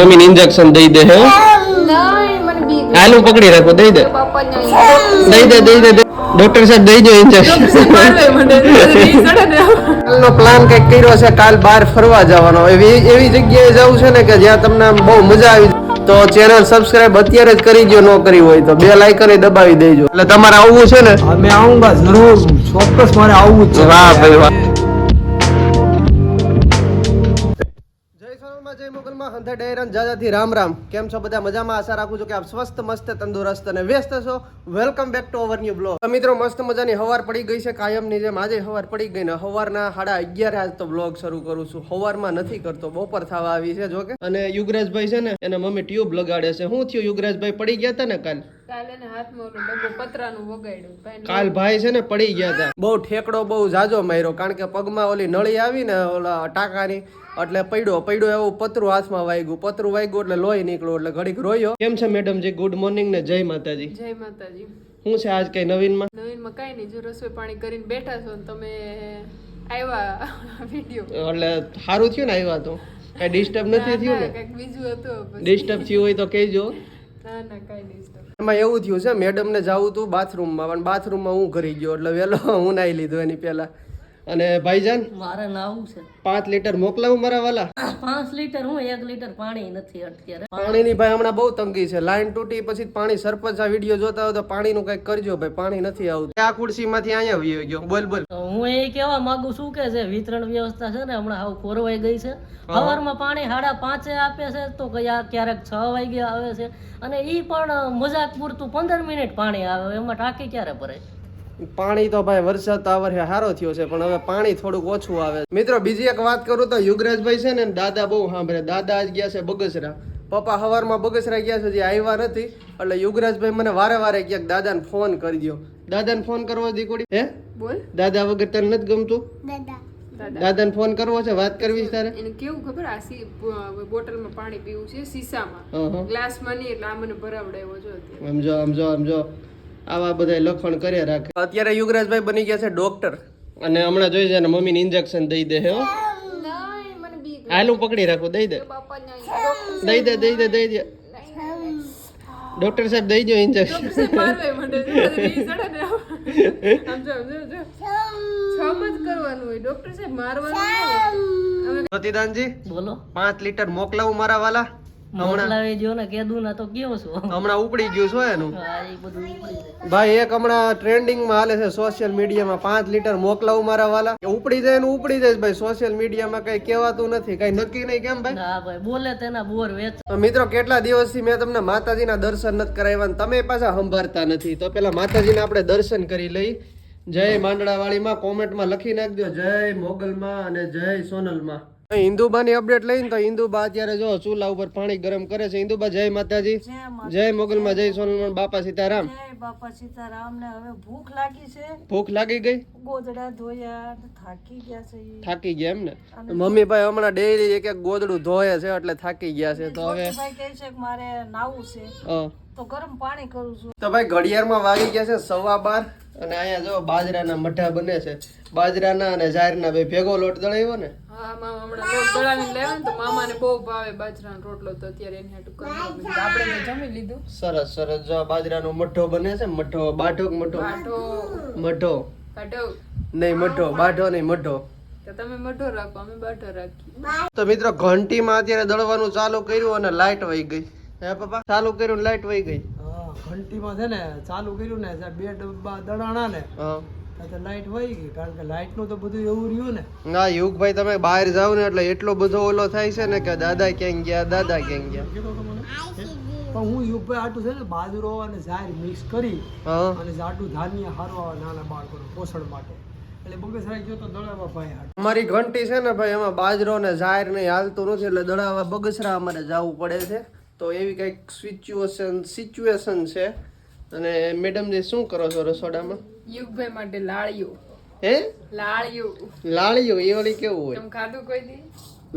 મમ્મીને ઇન્જેક્શન દઈ દે હે? હાલું પકડી રાખો દઈ દે. દઈ દે દઈ દે દે. ડોક્ટર સાહેબ દઈ દો ઇન્જેક્શન ને પ્લાન કંઈક કર્યો છે કાલ બહાર ફરવા જવાનો. એવી એવી જગ્યાએ જવું છે ને કે જ્યાં તમને બહુ મજા આવી તો ચેનલ સબસ્ક્રાઇબ અત્યારે જ કરી દો ન કરી હોય તો. બે લાઇકન દબાવી દેજો. એટલે તમારે આવવું છે ને? હા, આવુંગા જરૂર. ચોક્કસ મારે આવવું જ છે. વાહ ભાઈ વાહ. જય સોનલમાં જય મોગલમાં હંધે ડેરન જાજાથી રામ રામ. કેમ છો બધા? મજામાં? આશા રાખું છું કે આપ સ્વસ્થ મસ્ત તંદુરસ્ત અને વ્યસ્ત છો. Welcome back to our new blog મિત્રો મસ્ત મજાની હવાર પડી ગઈ છે કાયમની જેમ. આજે હવાર પડી ગઈ ને હવારના સાડા અગિયાર આજ તો બ્લોગ શરૂ કરું છું. હવારમાં નથી કરતો બપોર થવા આવી છે જોકે. અને યુગરાજભાઈ છે ને એના મમ્મી ટ્યુબ લગાડે છે. શું થયું? યુગરાજભાઈ પડી ગયા હતા ને કાલ? કાલ ભાઈ છે ને પડી ગયા હતા બહુ ઠેકડો બહુ જાજો માર્યો. કારણ કે પગમાં ઓલી નળી આવી ને ઓલા ટાકાની એટલે પડ્યો પડ્યો એવું પતરું હાથમાં વાગ્યું પતરું વાગ્યું એટલે લોહી નીકળ્યું એટલે ઘડીક રોયો. કેમ છે મેડમ જી ગુડ મોર્નિંગ ને જય માતાજી? જય માતાજી. શું છે આજ કઈ નવીનમાં? નવીનમાં કઈ નહીં જો રસોઈ પાણી કરીને બેઠા છો ને તમે આવ્યા વીડિયો. એટલે સારું થયું ને આવ્યા તો? કઈ ડિસ્ટર્બ નથી થયું ને? કંઈક બીજું હતું ડિસ્ટર્બ થયું હોય તો કહેજો. ના ના કાંઈ નહીં એમાં એવું થયું છે મેડમ ને જવું હતું બાથરૂમમાં પણ બાથરૂમમાં હું ઘરી ગયો એટલે વહેલો હું નાઈ લીધું એની પહેલા. અને ભાઈજાન? મારે નાવું છે. પાંચ લીટર મોકલાવું મારા વાલા? પાંચ લીટર હું એક લીટર પાણી નથી અત્યારે. પાણીની ભાઈ હમણાં બહુ તંગી છે. લાઈન તૂટી પછી પાણી સરપંચ આ વીડિયો જોતા હોય તો પાણીનું કંઈક કરજો ભાઈ પાણી નથી આવતું. આ ખુરશીમાંથી અહીંયા વયો ગયો. બોલ બોલ. હું એ કહેવા માંગુ છું કે છે વિતરણ વ્યવસ્થા છે ને હમણાં આવું ખોરવાઈ ગઈ છે. સવારમાં પાણી સાડા પાંચે આપે છે તો કયા ક્યારેક છ વાગે આવે છે. અને ઈ પણ મજાક પૂરતું પંદર મિનિટ પાણી આવે એમાં ટાંકી ક્યારે ભરાય? પાણી તો ભાઈ વરસાદ તો આ વર્ષે સારો થયો છે પણ હવે પાણી થોડુંક ઓછું આવે મિત્રો બીજી એક વાત કરું તો યુગરાજભાઈ છે ને દાદા બહુ સાંભળે. દાદા આજ ગયા છે બગસરા. પપ્પા સવારમાં બગસરા ગયા છે જે આવ્યા નથી. એટલે યુગરાજભાઈ મને વારે વારે ક્યાંક દાદાને ફોન કરી દો દાદાને ફોન કરવો દીકુડી? હે? બોલ. દાદા વગર તને નથી ગમતું? દાદા. દાદાને ફોન કરવો છે વાત કરવી છે તારે? એને કેવું ખબર? આ સી બોટલમાં પાણી પીવું છે હં. ગ્લાસમાં નહીં એટલે આ મને ભરાવડાવ્યો જો સમજો સમજો સમજો આવા બધા લખણ કર્યા રાખે. અત્યારે યુગરાજભાઈ બની ગયા છે ડોક્ટર અને હમણાં જોઈ છે ને મમ્મીને ઇન્જેક્શન દઈ દે હે હાલું પકડી રાખો દઈ દે. દઈ દે દઈ દે દઈ દે. ડોક્ટર સાહેબ દઈ દો ઇન્જેક્શન મોકલાવું મારા વાલા. મોકલાવી દો ને કીધું ને તો કેવું છું? હમણાં ઉપડી ગયું છો એનું. હા એ બધું ઉપડી જાય ભાઈ એક હમણાં ટ્રેન્ડિંગમાં હાલે છે સોશિયલ મીડિયામાં પાંચ લીટર મોકલાવું મારા વાલા. ઉપડી જાય ને ઉપડી જાય ભાઈ. સોશિયલ મીડિયામાં કઈ કહેવાતું નથી. કઈ નક્કી નહીં કેમ ભાઈ? હા ભાઈ બોલે તેના બોર વેચ. મિત્રો કેટલા દિવસથી મેં તમને માતાજીના દર્શન નથી કરાવ્યા તમે પાછા સંભાળતા નથી. તો પેલા માતાજીના આપણે દર્શન કરી લઈ. જય માંડળાવાળીમાં કોમેન્ટમાં લખી નાખજો. જય મોગલમાં અને જય સોનલમાં. હિન્દુબાની અપડેટ લઈને તો હિન્દુબા અત્યારે જો ચૂલા ઉપર પાણી ગરમ કરે છે. હિન્દુબા જય માતાજી. જય મોગલમાં જય સોનલમાં બાપા સીતારામ. બાપા સીતારામ ને હવે ભૂખ લાગી છે. ભૂખ લાગી ગઈ? ગોદડા ધોયા થાકી ગયા છે થાકી ગયા એમ ને? મમ્મી ભાઈ હમણાં ડેઈલી એક એક ગોદડું ધોયે છે એટલે થાકી ગયા છે. તો હવે ભાઈ કહે છે કે મારે નાવું છે. તો ગરમ પાણી કરું છું. તો ભાઈ ઘડિયાળમાં વાગી ગયા છે સવા બાર અને અહીંયા જો બાજરાના મઠા બને છે. બાજરાના અને જાહેરના બે ભેગો લોટ દળાવ્યો ને? મામા હમણાં લોટ દળાવીને લાવ્યા ને તો મામાને બહુ ભાવે બાજરાનો રોટલો તો અત્યારે એને હાટું કરી આપણે મેં જમી લીધું. સરસ સરસ. જો આ બાજરાનો મઠ્ઠો બને છે મઠો બાઠો કે મઠો? મઠ્ઠો બાટો નહીં મઠ્ઠો બાઠો નહીં મઠ્ઠો તો તમે મઢો રાખો અમે બાટો રાખીએ. તો મિત્રો ઘંટીમાં અત્યારે દળવાનું ચાલુ કર્યું અને લાઈટ વહી ગઈ. હે પપ્પા? ચાલુ કર્યું લાઈટ વહી ગઈ. હા ઘંટીમાં છે ને ચાલુ કર્યું ને બે ડબ્બા દડાણા ને હા. તો લાઈટ વહી ગઈ. કારણ કે લાઈટનું તો બધું એવું રહ્યું ને. ના યુગભાઈ તમે બહાર જાવ ને એટલે એટલો બધો ઓલો થાય છે ને કે દાદા ક્યાં ગયા દાદા ક્યાં ગયા. પણ હું યુગભાઈ આટું છે ને બાજરો અને ઝાર મિક્સ કરી હા. અને જાડું ધાન્ય હારવા નાના બાળકોને પોષણ માટે. એટલે બગસરાઈ ગયો તો દળાવા ભાઈ અમારી ઘંટી છે ને ભાઈ એમાં બાજરો ને જાહેર ને હાલતું નથી એટલે દડાવા બગસરા અમારે જવું પડે છે. તો એવી કંઈક સિચ્યુએશન સિચ્યુએશન છે. અને મેડમ જે શું કરો છો રસોડામાં? યુગભાઈ માટે લાળિયું હે? લાળિયું લાળિયું એ વળી કેવું હોય? તમે ખાધું કોઈ દી?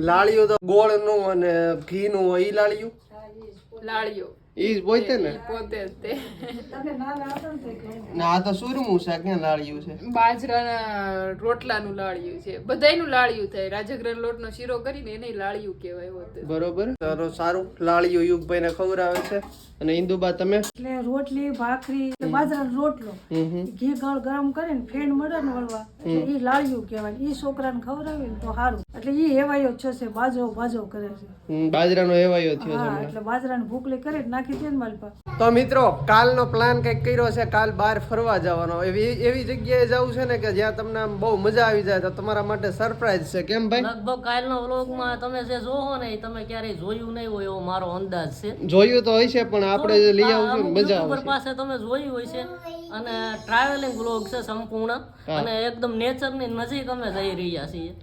લાળિયું તો ગોળનું અને ઘીનું હોય એ લાળિયું લાળિયું ઈ પોતે ને પોતે તે ને ના આ તો સુરમું છે ક્યાં લાળિયું છે બાજરાના રોટલાનું લાળિયું છે બધાયનું લાળિયું થાય રાજગરા લોટનો શીરો કરીને એને લાળિયું કહેવાય હોતું બરોબર સારો સારું લાળિયું યુગભાઈ ને ખવડાવે છે અને ઇન્દુબા તમે એટલે રોટલી ભાખરી બાજરાનો રોટલો ઘી ગળ ગરમ કરીને ફેણ મળે ને વળવા ઈ લાળિયું કહેવાય ઈ છોકરાને ખવડાવે ને તો સારું એટલે ઈ હેવાયો છે બાજો બાજો કરે છે બાજરાનો હેવાયો થયો છે એટલે બાજરાની ભૂકલી કરી નાખી છે ને મારી પાસે. તો મિત્રો કાલનો પ્લાન કંઈક કર્યો છે કાલ બહાર ફરવા જવાનો. એવી એવી જગ્યાએ જવું છે ને કે જ્યાં તમને આમ બહુ મજા આવી જાય તો તમારા માટે સરપ્રાઈઝ છે. કેમ ભાઈ? લગભગ કાલનો વ્લોગમાં તમે જે જોવો ને તમે ક્યારેય જોયું નહીં હોય એવો મારો અંદાજ છે. જોયું તો હશે પણ આપણે જે લઈ આવું અમુક મજા આવે પાસે તમે જોયું હોય છે અને ટ્રાવેલિંગ વ્લોગ છે સંપૂર્ણ. અને એકદમ નેચરની નજીક અમે જઈ રહ્યા છીએ.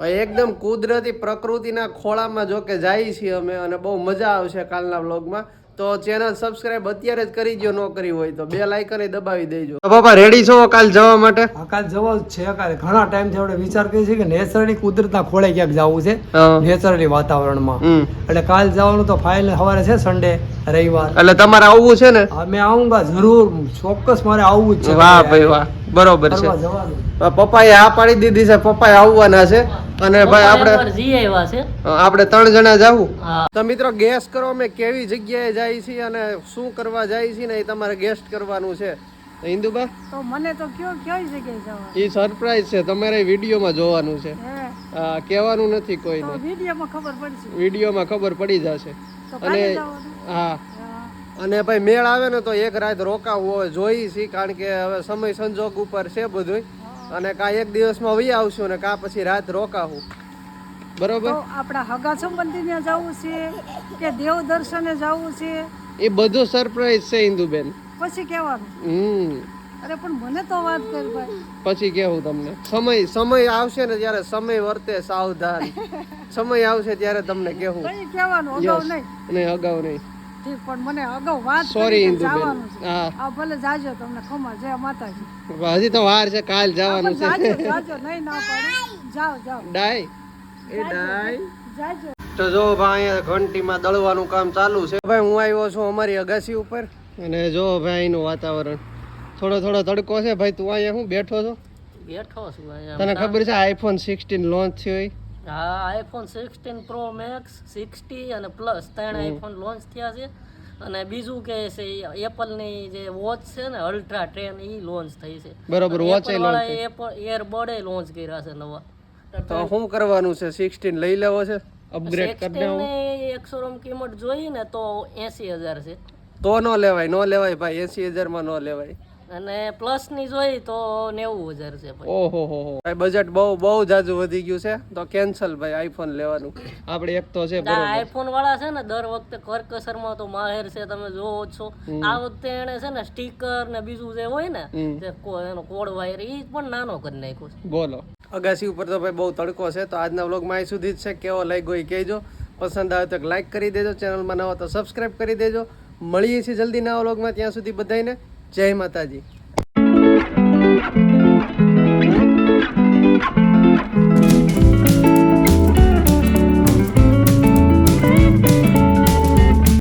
એકદમ કુદરતી પ્રકૃતિના ખોળામાં જો કે જાય છીએ અમે અને બહુ મજા આવશે કાલના વ્લોગમાં તો ચેનલ સબસ્ક્રાઇબ અત્યારે જ કરી દો ન કરી હોય તો. બે લાઇકન દબાવી દેજો. બાપા રેડી છો કાલ જવા માટે? કાલ જવા જ છે કાલે. ઘણા ટાઈમથી આપણે વિચાર કરીએ છીએ કે નેચરલી કુદરતના ખોળે ક્યાંક જવું છે. નેચરલી વાતાવરણમાં. એટલે કાલ જવાનું તો ફાઇનલ સવારે છે સન્ડે રવિવાર. એટલે તમારે આવવું છે ને? મેં આવુંગા જરૂર. ચોક્કસ મારે આવવું જ છે. વાહ ભાઈ વાહ. બરોબર છે. પપ્પાએ આ પાડી દીધી છે પપ્પાએ આવવાના છે. અને ભાઈ આપણે છે. આપણે ત્રણ જણા જાવું તો મિત્રો ગેસ કરો અમે કેવી જગ્યાએ જાય છીએ અને શું કરવા જાય છીએ ને એ તમારે ગેસ્ટ કરવાનું છે. તો ઇન્દુબા? તો મને તો કયો કઈ જગ્યાએ જવા એ સરપ્રાઈઝ છે તમારે વિડીયોમાં જોવાનું છે. હે. કહેવાનું નથી કોઈને. વિડીયોમાં ખબર પડશે. વિડીયોમાં ખબર પડી જશે. તો અને હા. અને ભાઈ મેળ આવે ને તો એક રાત રોકાવું હોય જોઈ છીએ કારણ કે હવે સમય સંજોગ ઉપર છે બધું અને કા એક દિવસમાં વહી આવશું ને કા પછી રાત રોકાવું. બરોબર? આપણા હગા સંબંધીને જવું છે કે દેવ દર્શને જવું છે? એ બધું સરપ્રાઈઝ છે ઇન્દુબેન પછી કહેવાનું. હમ. અરે પણ મને તો વાત કર ભાઈ. પછી કેવું તમને. સમય સમય આવશે ને ત્યારે સમય વર્તે સાવધાન. સમય આવશે ત્યારે તમને કેવું કઈ કહેવાનું અગાઉ નહીં. નહીં અગાઉ નહીં. ઠીક પણ મને અગાઉ વાત સોરી ઇન્દુબેન. હા. ભલે જાજો તમને ખમા જય માતાજી. હજી તો વાર છે કાલ જવાનું છે. જાજો જાજો નહીં ના પડે. જાઓ જાઓ. ડાય. એ ડાય જાજો. તો જો ભાઈ અહીંયા ઘંટીમાં દળવાનું કામ ચાલુ છે. ભાઈ હું આવ્યો છું અમારી અગાસી ઉપર. અને જો ભાઈ એનું વાતાવરણ. થોડો થોડો તડકો છે. ભાઈ તું અહીંયા હું બેઠો છો? બેઠો છું તને ખબર છે આઈફોન સિક્સટીન લોન્ચ થયો એ? હા iPhone sixteen pro max sixty અને પ્લસ ત્રણ આઈફોન લોન્ચ થયા છે. અને બીજું કે છે એપલની જે વોચ છે ને અલ્ટ્રા ટ્રેન એ લોન્ચ થઈ છે. બરોબર વોચ Apple વાળાએ એપલ એરબડ લોન્ચ કર્યા છે નવા. તો શું કરવાનું છે? સિક્સટીન લઈ લેવો છે? અપગ્રેડ કરી દેવું. ની એકસો રોમ કિંમત જોઈએ ને તો એસી હજાર છે. તો ન લેવાય ન લેવાય ભાઈ એસી હજારમાં ન લેવાય. અને પ્લસની જોઈ તો નેવું હજાર છે ઓહો હો હો. બજેટ બહુ બહુ જાજુ વધી ગયું છે. તો કેન્સલ ભાઈ આઈફોન લેવાનું. આપણે એક તો છે આઈફોન વાળા છે ને દર વખતે કરકસરમાં તો માહેર છે તમે જોવો છો. આ વખતે એને છે ને સ્ટીકર ને બીજું જે હોય ને એનો કોડ વાયર એ પણ નાનો કરી નાખ્યો છે. બોલો. અગાસી ઉપર તો ભાઈ બહુ તડકો છે તો આજના વ્લોગમાં અહીં સુધી જ છે. કેવો લાગ્યો એ કહેજો. પસંદ આવે તો લાઈક કરી દેજો. ચેનલમાં ન હોય તો સબસ્ક્રાઈબ કરી દેજો. મળીએ છીએ જલ્દી નવા વ્લોગમાં ત્યાં સુધી બધાને જય માતાજી.